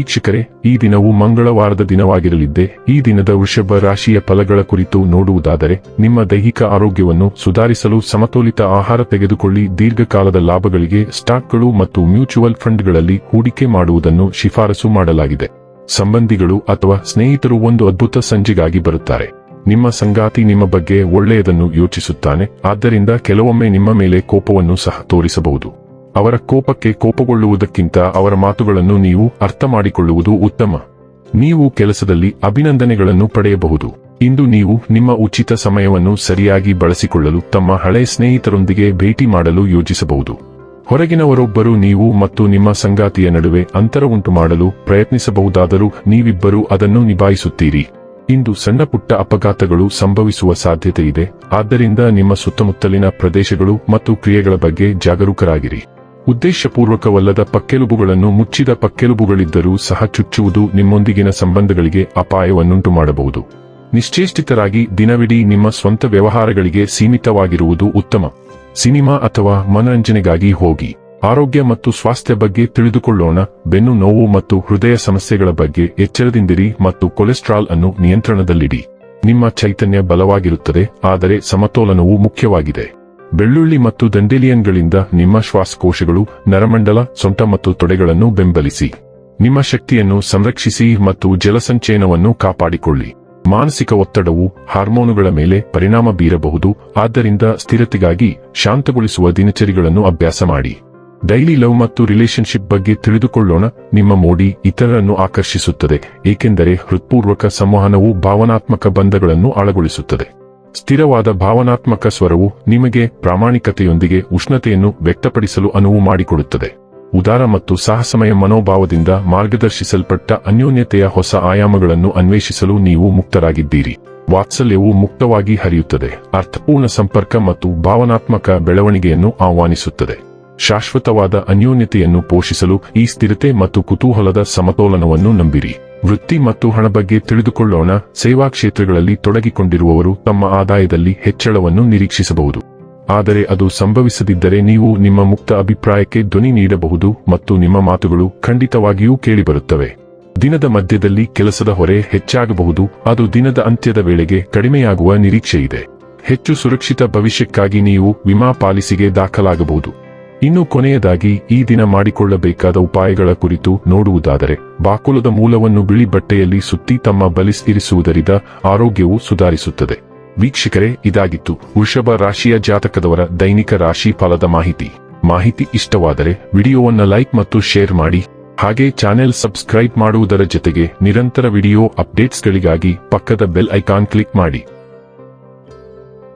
ವೀಕ್ಷಕರೇ, ಈ ದಿನವು ಮಂಗಳವಾರದ ದಿನವಾಗಿರಲಿದ್ದೆ, ಈ ದಿನದ ವೃಷಭ ರಾಶಿಯ ಫಲಗಳ ಕುರಿತು ನೋಡುವುದಾದರೆ, ನಿಮ್ಮ ದೈಹಿಕ ಆರೋಗ್ಯವನ್ನು ಸುಧಾರಿಸಲು ಸಮತೋಲಿತ ಆಹಾರ ತೆಗೆದುಕೊಳ್ಳಿ, ದೀರ್ಘಕಾಲದ ಲಾಭಗಳಿಗೆ ಸ್ಟಾಕ್ಗಳು ಮತ್ತು ಮ್ಯೂಚುವಲ್ ಫಂಡ್ಗಳಲ್ಲಿ ಹೂಡಿಕೆ ಮಾಡುವುದನ್ನು ಶಿಫಾರಸು ಮಾಡಲಾಗಿದೆ. ಸಂಬಂಧಿಗಳು ಅಥವಾ ಸ್ನೇಹಿತರು ಒಂದು ಅದ್ಭುತ ಸಂಜೆಗಾಗಿ ಬರುತ್ತಾರೆ. ನಿಮ್ಮ ಸಂಗಾತಿ ನಿಮ್ಮ ಬಗ್ಗೆ ಒಳ್ಳೆಯದನ್ನು ಯೋಚಿಸುತ್ತಾನೆ, ಆದ್ದರಿಂದ ಕೆಲವೊಮ್ಮೆ ನಿಮ್ಮ ಮೇಲೆ ಕೋಪವನ್ನು ಸಹ ತೋರಿಸಬಹುದು. ಅವರ ಕೋಪಕ್ಕೆ ಕೋಪಗೊಳ್ಳುವುದಕ್ಕಿಂತ ಅವರ ಮಾತುಗಳನ್ನು ನೀವು ಅರ್ಥ ಮಾಡಿಕೊಳ್ಳುವುದು ಉತ್ತಮ. ನೀವು ಕೆಲಸದಲ್ಲಿ ಅಭಿನಂದನೆಗಳನ್ನು ಪಡೆಯಬಹುದು. ಇಂದು ನೀವು ನಿಮ್ಮ ಉಚಿತ ಸಮಯವನ್ನು ಸರಿಯಾಗಿ ಬಳಸಿಕೊಳ್ಳಲು ತಮ್ಮ ಹಳೆ ಸ್ನೇಹಿತರೊಂದಿಗೆ ಭೇಟಿ ಮಾಡಲು ಯೋಜಿಸಬಹುದು. ಹೊರಗಿನವರೊಬ್ಬರು ನೀವು ಮತ್ತು ನಿಮ್ಮ ಸಂಗಾತಿಯ ನಡುವೆ ಅಂತರ ಉಂಟು ಮಾಡಲು ಪ್ರಯತ್ನಿಸಬಹುದಾದರೂ ನೀವಿಬ್ಬರೂ ಅದನ್ನು ನಿಭಾಯಿಸುತ್ತೀರಿ. ಇಂದು ಸಣ್ಣ ಪುಟ್ಟ ಅಪಘಾತಗಳು ಸಂಭವಿಸುವ ಸಾಧ್ಯತೆ ಇದೆ ಆದ್ದರಿಂದ ನಿಮ್ಮ ಸುತ್ತಮುತ್ತಲಿನ ಪ್ರದೇಶಗಳು ಮತ್ತು ಕ್ರಿಯೆಗಳ ಬಗ್ಗೆ ಜಾಗರೂಕರಾಗಿರಿ. ಉದ್ದೇಶಪೂರ್ವಕವಲ್ಲದ ಪಕ್ಕೆಲುಬುಗಳನ್ನು ಮುಚ್ಚಿದ ಪಕ್ಕೆಲುಬುಗಳಿದ್ದರೂ ಸಹ ಚುಚ್ಚುವುದು ನಿಮ್ಮೊಂದಿಗಿನ ಸಂಬಂಧಗಳಿಗೆ ಅಪಾಯವನ್ನುಂಟು ಮಾಡಬಹುದು ನಿಶ್ಚೇಷ್ಟಿತರಾಗಿ ದಿನವಿಡೀ ನಿಮ್ಮ ಸ್ವಂತ ವ್ಯವಹಾರಗಳಿಗೆ ಸೀಮಿತವಾಗಿರುವುದು ಉತ್ತಮ. ಸಿನಿಮಾ ಅಥವಾ ಮನರಂಜನೆಗಾಗಿ ಹೋಗಿ. ಆರೋಗ್ಯ ಮತ್ತು ಸ್ವಾಸ್ಥ್ಯ ಬಗ್ಗೆ ತಿಳಿದುಕೊಳ್ಳೋಣ. ಬೆನ್ನು ನೋವು ಮತ್ತು ಹೃದಯ ಸಮಸ್ಯೆಗಳ ಬಗ್ಗೆ ಎಚ್ಚರದಿಂದಿರಿ ಮತ್ತು ಕೊಲೆಸ್ಟ್ರಾಲ್ ಅನ್ನು ನಿಯಂತ್ರಣದಲ್ಲಿಡಿ. ನಿಮ್ಮ ಚೈತನ್ಯ ಬಲವಾಗಿರುತ್ತದೆ, ಆದರೆ ಸಮತೋಲನವು ಮುಖ್ಯವಾಗಿದೆ. ಬೆಳ್ಳುಳ್ಳಿ ಮತ್ತು ದಂಡೆಲಿಯನ್ಗಳಿಂದ ನಿಮ್ಮ ಶ್ವಾಸಕೋಶಗಳು, ನರಮಂಡಲ, ಸೊಂಟ ಮತ್ತು ತೊಡೆಗಳನ್ನು ಬೆಂಬಲಿಸಿ. ನಿಮ್ಮ ಶಕ್ತಿಯನ್ನು ಸಂರಕ್ಷಿಸಿ ಮತ್ತು ಜಲಸಂಚಯನವನ್ನು ಕಾಪಾಡಿಕೊಳ್ಳಿ. ಮಾನಸಿಕ ಒತ್ತಡವು ಹಾರ್ಮೋನುಗಳ ಮೇಲೆ ಪರಿಣಾಮ ಬೀರಬಹುದು, ಆದ್ದರಿಂದ ಸ್ಥಿರತೆಗಾಗಿ ಶಾಂತಗೊಳಿಸುವ ದಿನಚರಿಗಳನ್ನು ಅಭ್ಯಾಸ ಮಾಡಿ. ಡೈಲಿ ಲವ್ ಮತ್ತು ರಿಲೇಶನ್ಶಿಪ್ ಬಗ್ಗೆ ತಿಳಿದುಕೊಳ್ಳೋಣ, ನಿಮ್ಮ ಮೋಡಿ ಇತರರನ್ನು ಆಕರ್ಷಿಸುತ್ತದೆ, ಏಕೆಂದರೆ ಹೃತ್ಪೂರ್ವಕ ಸಂವಹನವು ಭಾವನಾತ್ಮಕ ಬಂಧಗಳನ್ನು ಆಳಗೊಳಿಸುತ್ತದೆ. ಸ್ಥಿರವಾದ ಭಾವನಾತ್ಮಕ ಸ್ವರವು ನಿಮಗೆ ಪ್ರಾಮಾಣಿಕತೆಯೊಂದಿಗೆ ಉಷ್ಣತೆಯನ್ನು ವ್ಯಕ್ತಪಡಿಸಲು ಅನುವು ಮಾಡಿಕೊಡುತ್ತದೆ. ಉದಾರ ಮತ್ತು ಸಾಹಸಮಯ ಮನೋಭಾವದಿಂದ ಮಾರ್ಗದರ್ಶಿಸಲ್ಪಟ್ಟ ಅನ್ಯೋನ್ಯತೆಯ ಹೊಸ ಆಯಾಮಗಳನ್ನು ಅನ್ವೇಷಿಸಲು ನೀವು ಮುಕ್ತರಾಗಿದ್ದೀರಿ. ವಾತ್ಸಲ್ಯವು ಮುಕ್ತವಾಗಿ ಹರಿಯುತ್ತದೆ. ಅರ್ಥಪೂರ್ಣ ಸಂಪರ್ಕ ಮತ್ತು ಭಾವನಾತ್ಮಕ ಬೆಳವಣಿಗೆಯನ್ನು ಆಹ್ವಾನಿಸುತ್ತದೆ. ಶಾಶ್ವತವಾದ ಅನ್ಯೋನ್ಯತೆಯನ್ನು ಪೋಷಿಸಲು ಈ ಸ್ಥಿರತೆ ಮತ್ತು ಕುತೂಹಲದ ಸಮತೋಲನವನ್ನು ನಂಬಿರಿ. ವೃತ್ತಿ ಮತ್ತು ಹಣ ಬಗ್ಗೆ ತಿಳಿದುಕೊಳ್ಳೋಣ. ಸೇವಾ ಕ್ಷೇತ್ರಗಳಲ್ಲಿ ತೊಡಗಿಕೊಂಡಿರುವವರು ತಮ್ಮ ಆದಾಯದಲ್ಲಿ ಹೆಚ್ಚಳವನ್ನು ನಿರೀಕ್ಷಿಸಬಹುದು. ಆದರೆ ಅದು ಸಂಭವಿಸದಿದ್ದರೆ ನೀವು ನಿಮ್ಮ ಮುಕ್ತ ಅಭಿಪ್ರಾಯಕ್ಕೆ ಧ್ವನಿ ನೀಡಬಹುದು ಮತ್ತು ನಿಮ್ಮ ಮಾತುಗಳು ಖಂಡಿತವಾಗಿಯೂ ಕೇಳಿಬರುತ್ತವೆ. ದಿನದ ಮಧ್ಯದಲ್ಲಿ ಕೆಲಸದ ಹೊರೆ ಹೆಚ್ಚಾಗಬಹುದು, ಅದು ದಿನದ ಅಂತ್ಯದ ವೇಳೆಗೆ ಕಡಿಮೆಯಾಗುವ ನಿರೀಕ್ಷೆಯಿದೆ. ಹೆಚ್ಚು ಸುರಕ್ಷಿತ ಭವಿಷ್ಯಕ್ಕಾಗಿ ನೀವು ವಿಮಾ ಪಾಲಿಸಿಗೆ ದಾಖಲಾಗಬಹುದು. ಇನ್ನು ಕೊನೆಯದಾಗಿ ಈ ದಿನ ಮಾಡಿಕೊಳ್ಳಬೇಕಾದ ಉಪಾಯಗಳ ಕುರಿತು ನೋಡುವುದಾದರೆ, ಬಾಕುಲದ ಮೂಲವನ್ನು ಬಿಳಿ ಬಟ್ಟೆಯಲ್ಲಿ ಸುತ್ತಿ ತಮ್ಮ ಬಲಿಸ್ ಇರಿಸುವುದರಿಂದ ಆರೋಗ್ಯವು ಸುಧಾರಿಸುತ್ತದೆ. ವೀಕ್ಷಕರೇ, ಇದಾಗಿತ್ತು ವೃಷಭ ರಾಶಿಯ ಜಾತಕದವರ ದೈನಿಕ ರಾಶಿ ಫಲದ ಮಾಹಿತಿ. ಮಾಹಿತಿ ಇಷ್ಟವಾದರೆ ವಿಡಿಯೋವನ್ನು ಲೈಕ್ ಮತ್ತು ಶೇರ್ ಮಾಡಿ. ಹಾಗೆ ಚಾನೆಲ್ ಸಬ್ಸ್ಕ್ರೈಬ್ ಮಾಡುವುದರ ಜೊತೆಗೆ ನಿರಂತರ ವಿಡಿಯೋ ಅಪ್ಡೇಟ್ಸ್ಗಳಿಗಾಗಿ ಪಕ್ಕದ ಬೆಲ್ ಐಕಾನ್ ಕ್ಲಿಕ್ ಮಾಡಿ.